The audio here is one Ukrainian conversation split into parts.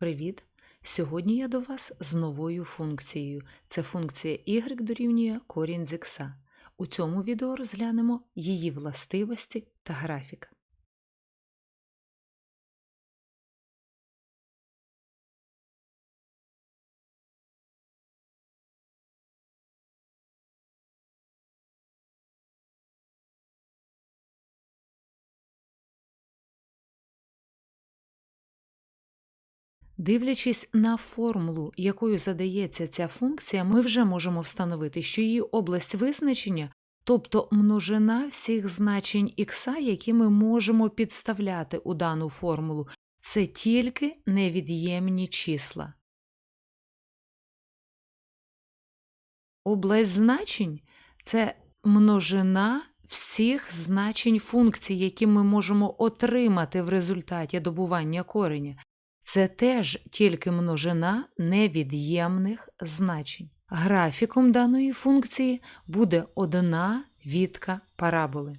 Привіт! Сьогодні я до вас з новою функцією. Це функція y дорівнює корінь з х. У цьому відео розглянемо її властивості та графік. Дивлячись на формулу, якою задається ця функція, ми вже можемо встановити, що її область визначення, тобто множина всіх значень х, які ми можемо підставляти у дану формулу, це тільки невід'ємні числа. Область значень це множина всіх значень функцій, які ми можемо отримати в результаті добування кореня. Це теж тільки множина невід'ємних значень. Графіком даної функції буде одна відка параболи.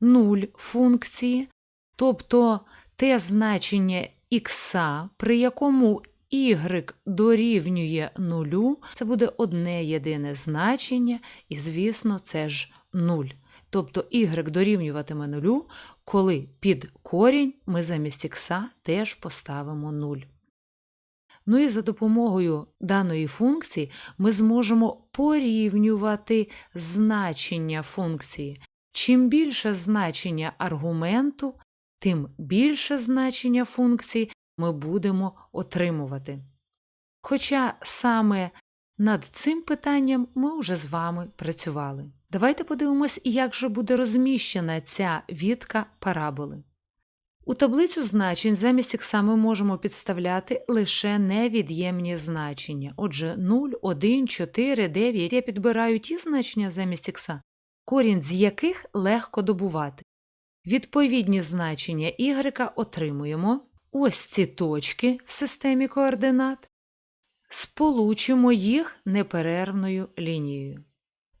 Нуль функції, тобто те значення х, при якому y дорівнює нулю, це буде одне єдине значення, і, звісно, це ж нуль. Тобто y дорівнюватиме нулю, коли під корінь ми замість х теж поставимо 0. Ну і за допомогою даної функції ми зможемо порівнювати значення функції. Чим більше значення аргументу, тим більше значення функції ми будемо отримувати. Хоча саме над цим питанням ми вже з вами працювали. Давайте подивимось, як же буде розміщена ця відка параболи. У таблицю значень замість х ми можемо підставляти лише невід'ємні значення. Отже, 0, 1, 4, 9 я підбираю ті значення замість х, корінь з яких легко добувати. Відповідні значення y отримуємо. Ось ці точки в системі координат. Сполучимо їх неперервною лінією.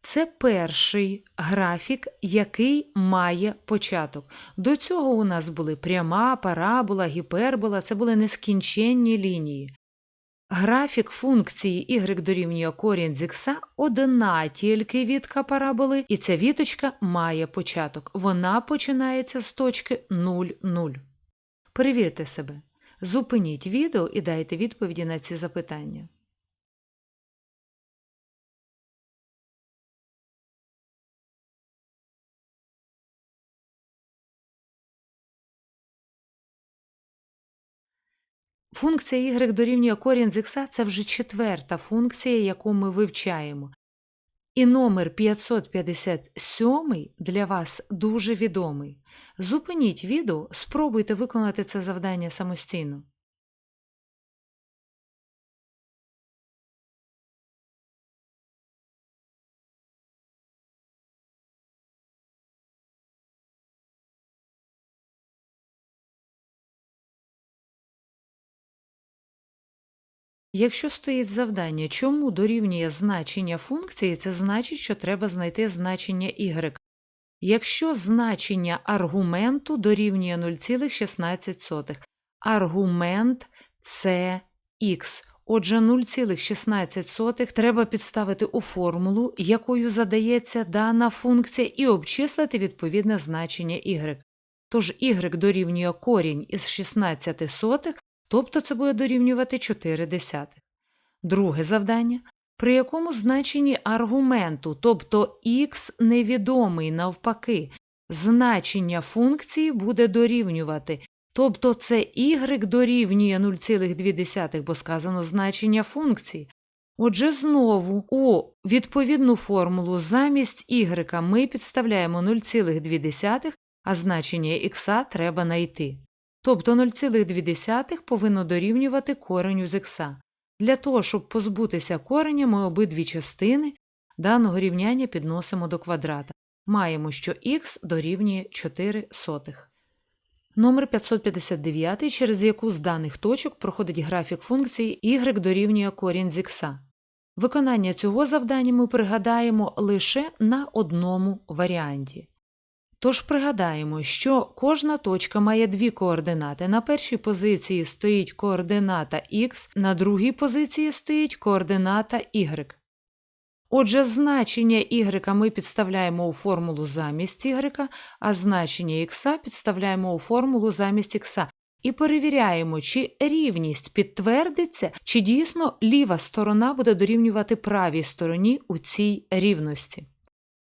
Це перший графік, який має початок. До цього у нас були пряма, парабола, гіпербола, це були нескінченні лінії. Графік функції y дорівнює корінь з х одна тільки відка параболи, і ця віточка має початок. Вона починається з точки 0, 0. Перевірте себе. Зупиніть відео і дайте відповіді на ці запитання. Функція y дорівнює корінь з х – це вже четверта функція, яку ми вивчаємо. І номер 557 для вас дуже відомий. Зупиніть відео, спробуйте виконати це завдання самостійно. Якщо стоїть завдання, чому дорівнює значення функції, це значить, що треба знайти значення y. Якщо значення аргументу дорівнює 0,16, аргумент це х. Отже, 0,16 треба підставити у формулу, якою задається дана функція, і обчислити відповідне значення y. Тож y дорівнює корінь із 16 сотих, тобто це буде дорівнювати 4 десятих. Друге завдання, при якому значенні аргументу, тобто х невідомий навпаки, значення функції буде дорівнювати, тобто це y дорівнює 0,2, бо сказано значення функції. Отже, знову у відповідну формулу замість y ми підставляємо 0,2, а значення х треба знайти. Тобто 0,2 повинно дорівнювати кореню з х. Для того, щоб позбутися кореня, ми обидві частини даного рівняння підносимо до квадрата. Маємо, що х дорівнює 4 сотих. Номер 559, через яку з даних точок проходить графік функції y дорівнює корінь з х. Виконання цього завдання ми пригадаємо лише на одному варіанті. Тож пригадаємо, що кожна точка має дві координати. На першій позиції стоїть координата х, на другій позиції стоїть координата y. Отже, значення y ми підставляємо у формулу замість y, а значення x підставляємо у формулу замість x. І перевіряємо, чи рівність підтвердиться, чи дійсно ліва сторона буде дорівнювати правій стороні у цій рівності.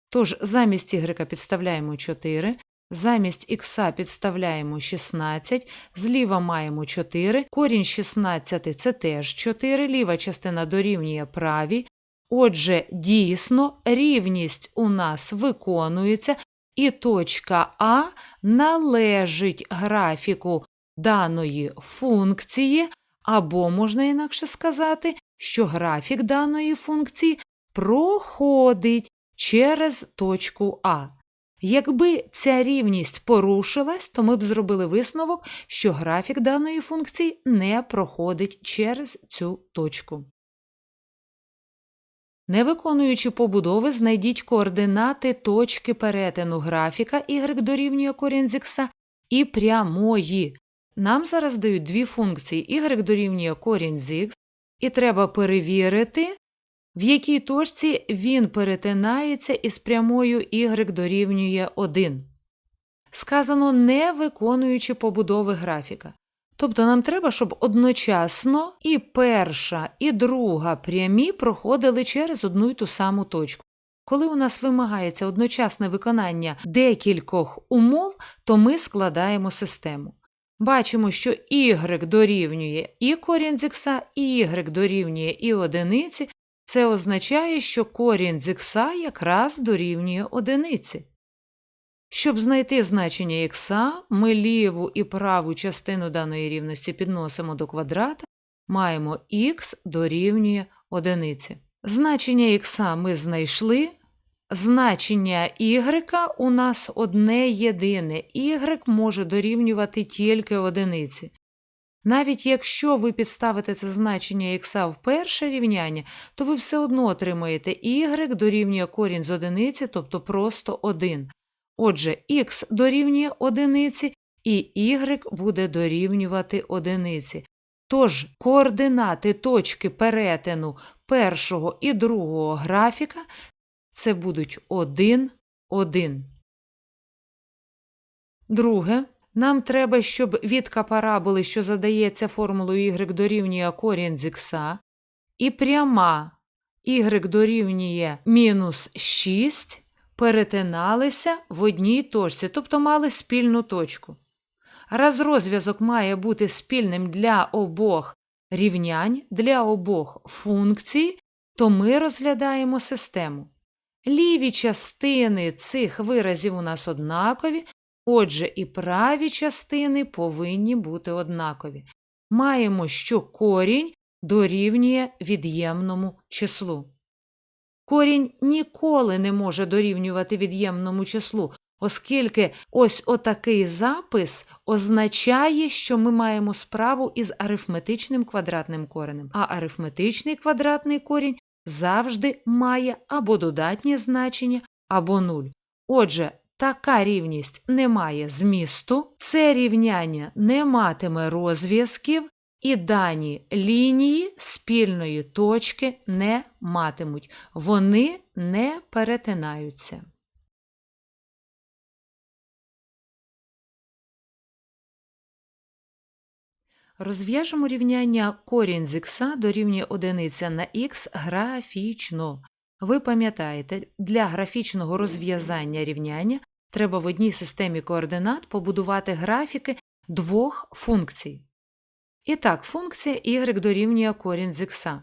Тож замість y підставляємо 4, замість х підставляємо 16, зліва маємо 4, корінь 16 це теж 4, ліва частина дорівнює правій. Отже, дійсно, рівність у нас виконується, і точка А належить графіку даної функції, або можна інакше сказати, що графік даної функції проходить через точку А. Якби ця рівність порушилась, то ми б зробили висновок, що графік даної функції не проходить через цю точку. Не виконуючи побудови, знайдіть координати точки перетину графіка y дорівнює корінь з х і прямої. Нам зараз дають дві функції y дорівнює корінь з х, і треба перевірити, в якій точці він перетинається із прямою y дорівнює 1. Сказано не виконуючи побудови графіка. Тобто нам треба, щоб одночасно і перша, і друга прямі проходили через одну й ту саму точку. Коли у нас вимагається одночасне виконання декількох умов, то ми складаємо систему. Бачимо, що y дорівнює і корінь з х, і y дорівнює і одиниці. Це означає, що корінь з х якраз дорівнює одиниці. Щоб знайти значення х, ми ліву і праву частину даної рівності підносимо до квадрата, маємо х дорівнює одиниці. Значення х ми знайшли, значення y у нас одне єдине, y може дорівнювати тільки одиниці. Навіть якщо ви підставите це значення х в перше рівняння, то ви все одно отримаєте y дорівнює корінь з одиниці, тобто просто 1. Отже, х дорівнює одиниці і y буде дорівнювати одиниці. Тож координати точки перетину першого і другого графіка це будуть 1, 1. Друге, нам треба, щоб відка параболи, що задається формулою y дорівнює корінь з х, і пряма y дорівнює мінус 6 перетиналися в одній точці, тобто мали спільну точку. Раз розв'язок має бути спільним для обох рівнянь, для обох функцій, то ми розглядаємо систему. Ліві частини цих виразів у нас однакові, отже, і праві частини повинні бути однакові. Маємо, що корінь дорівнює від'ємному числу. Корінь ніколи не може дорівнювати від'ємному числу, оскільки ось отакий запис означає, що ми маємо справу із арифметичним квадратним коренем, а арифметичний квадратний корінь завжди має або додатнє значення, або нуль. Отже, така рівність не має змісту, це рівняння не матиме розв'язків, і дані лінії спільної точки не матимуть, вони не перетинаються. Розв'яжемо рівняння корінь з х дорівнює одиниця на х графічно. Ви пам'ятаєте, для графічного розв'язання рівняння треба в одній системі координат побудувати графіки двох функцій. І так, функція y дорівнює корінь з х.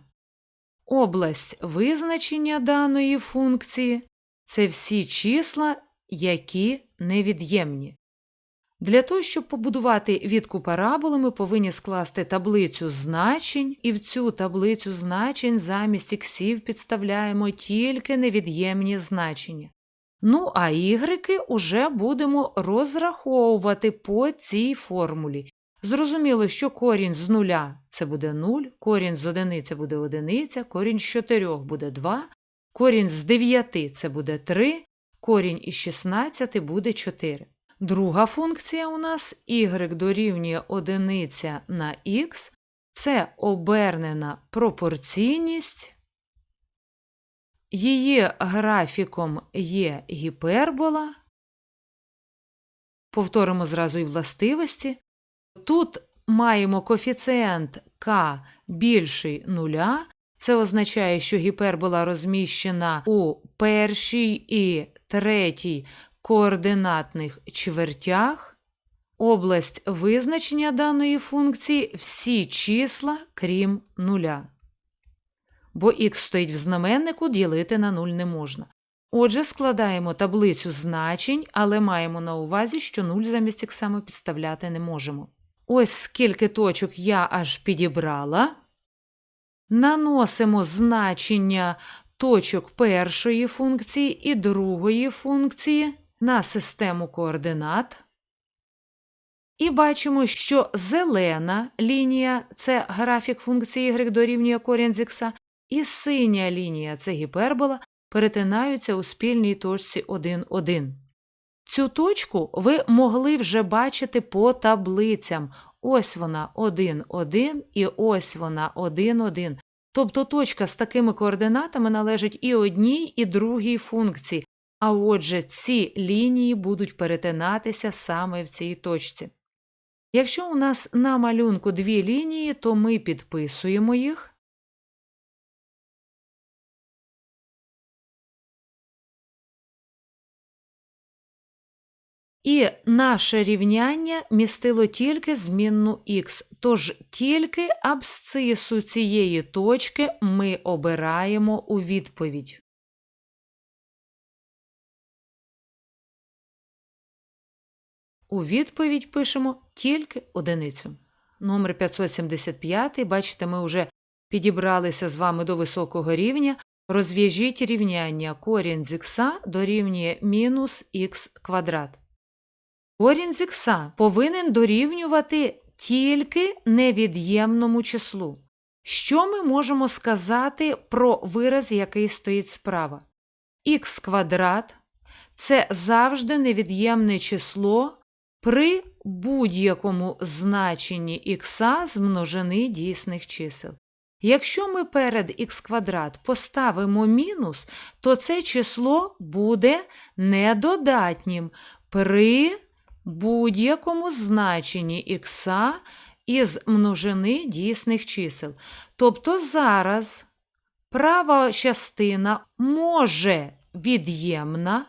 Область визначення даної функції це всі числа, які невід'ємні. Для того, щоб побудувати відку параболи, ми повинні скласти таблицю значень, і в цю таблицю значень замість іксів підставляємо тільки невід'ємні значення. Ну, а ігрики уже будемо розраховувати по цій формулі. Зрозуміло, що корінь з нуля це буде 0, корінь з одиниці буде одиниця, корінь з 4 буде 2, корінь з 9 це буде 3, корінь із 16 буде 4. Друга функція у нас y дорівнює 1 на х. Це обернена пропорційність. Її графіком є гіпербола. Повторимо зразу і властивості. Тут маємо коефіцієнт k більший нуля. Це означає, що гіпербола розміщена у першій і третій координатних чвертях. Область визначення даної функції всі числа, крім нуля. Бо х стоїть в знаменнику, ділити на 0 не можна. Отже, складаємо таблицю значень, але маємо на увазі, що 0 замість х ми підставляти не можемо. Ось скільки точок я аж підібрала. Наносимо значення точок першої функції і другої функції на систему координат. І бачимо, що зелена лінія це графік функції y дорівнює корінь з х, і синя лінія це гіпербола, перетинаються у спільній точці 1, 1. Цю точку ви могли вже бачити по таблицям. Ось вона 1, 1 і ось вона 1, 1. Тобто точка з такими координатами належить і одній, і другій функції. А отже, ці лінії будуть перетинатися саме в цій точці. Якщо у нас на малюнку дві лінії, то ми підписуємо їх. І наше рівняння містило тільки змінну х, тож тільки абсцису цієї точки ми обираємо у відповідь. У відповідь пишемо тільки одиницю. Номер 575, бачите, ми вже підібралися з вами до високого рівня. Розв'яжіть рівняння корінь з х дорівнює мінус х квадрат. Корінь з повинен дорівнювати тільки невід'ємному числу. Що ми можемо сказати про вираз, який стоїть справа? Х квадрат це завжди невід'ємне число при будь-якому значенні х з множини дійсних чисел. Якщо ми перед х квадрат поставимо мінус, то це число буде недодатнім при будь-якому значенні х із множини дійсних чисел. Тобто зараз права частина може від'ємна,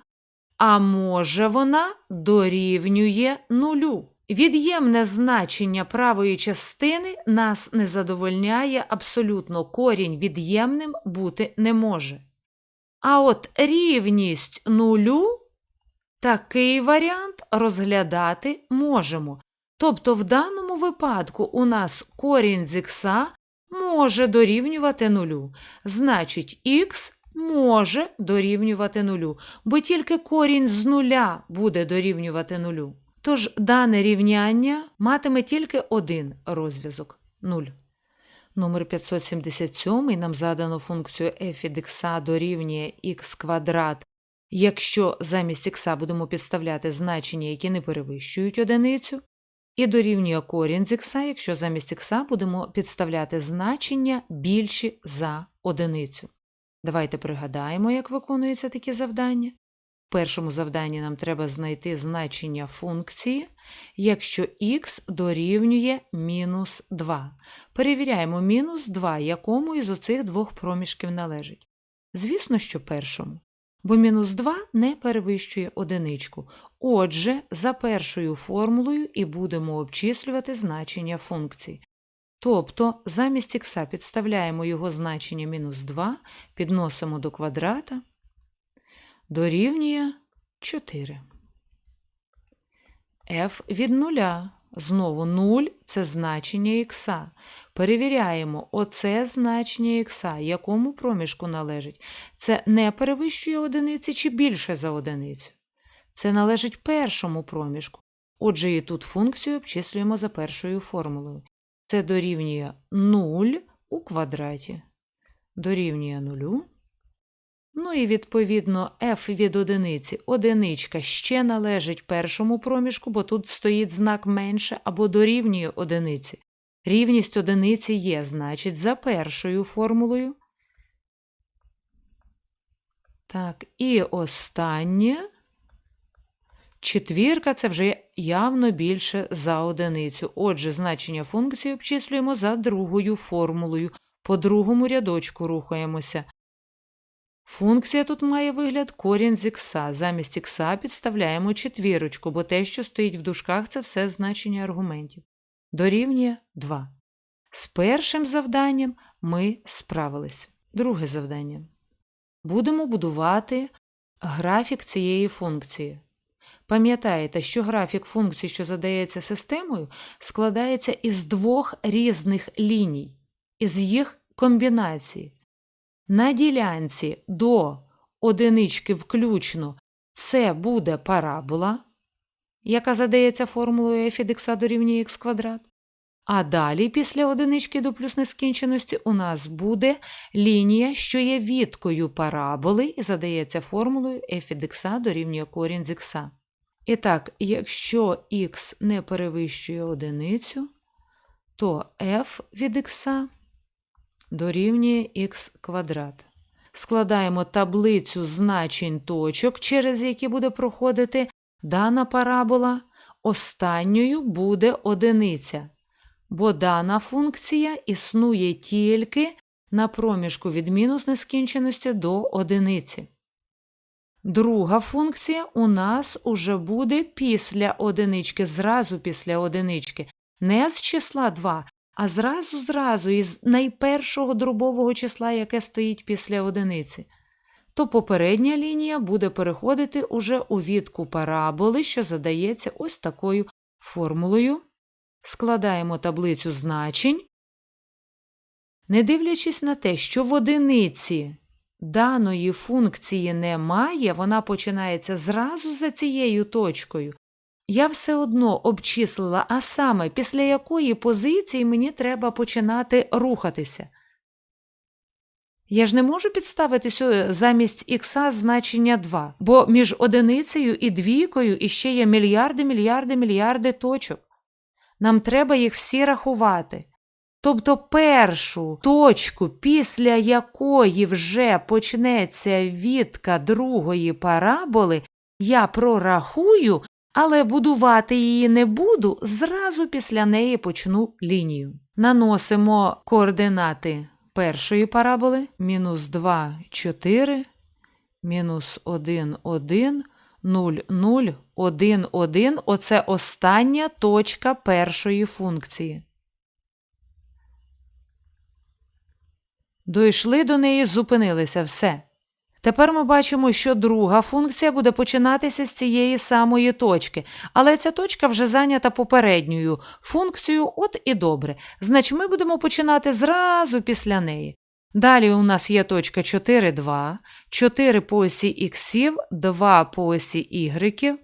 а може вона дорівнює нулю. Від'ємне значення правої частини нас не задовольняє абсолютно корінь від'ємним бути не може. А от рівність нулю такий варіант розглядати можемо. Тобто, в даному випадку у нас корінь з х може дорівнювати нулю. Значить, х може дорівнювати нулю, бо тільки корінь з нуля буде дорівнювати нулю. Тож дане рівняння матиме тільки один розв'язок 0. Номер 577 нам задано функцію f від x дорівнює х квадрат. Якщо замість х будемо підставляти значення, які не перевищують одиницю, і дорівнює корінь з х, якщо замість х будемо підставляти значення більші за одиницю. Давайте пригадаємо, як виконуються такі завдання. В першому завданні нам треба знайти значення функції, якщо х дорівнює мінус 2. Перевіряємо мінус 2, якому із оцих двох проміжків належить. Звісно, що першому. Бо мінус 2 не перевищує одиничку. Отже, за першою формулою і будемо обчислювати значення функції. Тобто замість х підставляємо його значення мінус 2, підносимо до квадрата, дорівнює 4. f від нуля. Знову 0 це значення х. Перевіряємо оце значення х, якому проміжку належить. Це не перевищує одиниці чи більше за одиницю. Це належить першому проміжку. Отже, і тут функцію обчислюємо за першою формулою. Це дорівнює 0 у квадраті. Дорівнює 0 Ну і відповідно f від одиниці. Одиничка ще належить першому проміжку, бо тут стоїть знак менше або дорівнює одиниці. Рівність одиниці є, значить, за першою формулою. Так, і останнє. Четвірка це вже явно більше за одиницю. Отже, значення функції обчислюємо за другою формулою. По другому рядочку рухаємося. Функція тут має вигляд корінь з ікса. Замість ікса підставляємо четвірочку, бо те, що стоїть в дужках, це все значення аргументів. Дорівнює 2. З першим завданням ми справились. Друге завдання. Будемо будувати графік цієї функції. Пам'ятаєте, що графік функції, що задається системою, складається із двох різних ліній, із їх комбінації. На ділянці до одинички включно це буде парабола, яка задається формулою f від х дорівнює х квадрат. А далі, після одинички до плюс нескінченості, у нас буде лінія, що є відкою параболи, і задається формулою f від х дорівнює корінь з х. І так, якщо х не перевищує одиницю, то f від х дорівнює х квадрат. Складаємо таблицю значень точок, через які буде проходити дана парабола. Останньою буде одиниця, бо дана функція існує тільки на проміжку від мінус нескінченості до одиниці. Друга функція у нас уже буде після одинички, зразу після одинички, не з числа 2, а зразу зразу із найпершого дробового числа, яке стоїть після одиниці. То попередня лінія буде переходити уже у відку параболи, що задається ось такою формулою. Складаємо таблицю значень. Не дивлячись на те, що в одиниці даної функції немає, вона починається зразу за цією точкою. Я все одно обчислила, а саме після якої позиції мені треба починати рухатися. Я ж не можу підставити замість х значення 2, бо між одиницею і двійкою іще є мільярди, мільярди, мільярди точок. Нам треба їх всі рахувати. Тобто першу точку, після якої вже почнеться відка другої параболи, я прорахую, але будувати її не буду, зразу після неї почну лінію. Наносимо координати першої параболи мінус 2, 4, мінус 1, 1, 0, 0, 1, 1. Оце остання точка першої функції. Дійшли до неї, зупинилися все. Тепер ми бачимо, що друга функція буде починатися з цієї самої точки, але ця точка вже зайнята попередньою функцією, от і добре. Значить, ми будемо починати зразу після неї. Далі у нас є точка 4, 2, 4 по осі іксів, 2 по осі ігреків,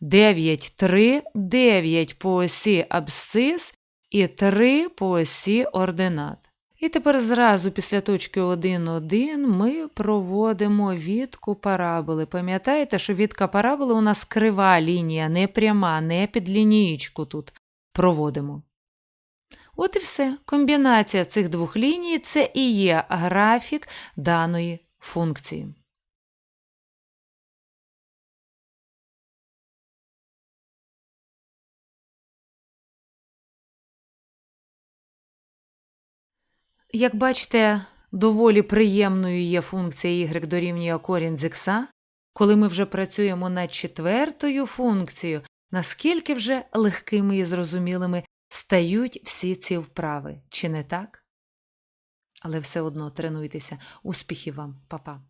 9, 3, 9 по осі абсцис і 3 по осі ординат. І тепер зразу після точки 1, 1 ми проводимо відку параболи. Пам'ятаєте, що відка параболи у нас крива лінія, не пряма, не під лінієчку тут проводимо. От і все. Комбінація цих двох ліній це і є графік даної функції. Як бачите, доволі приємною є функція y дорівнює корінь з х, коли ми вже працюємо над четвертою функцією, наскільки вже легкими і зрозумілими стають всі ці вправи, чи не так? Але все одно тренуйтеся. Успіхів вам, Па-па!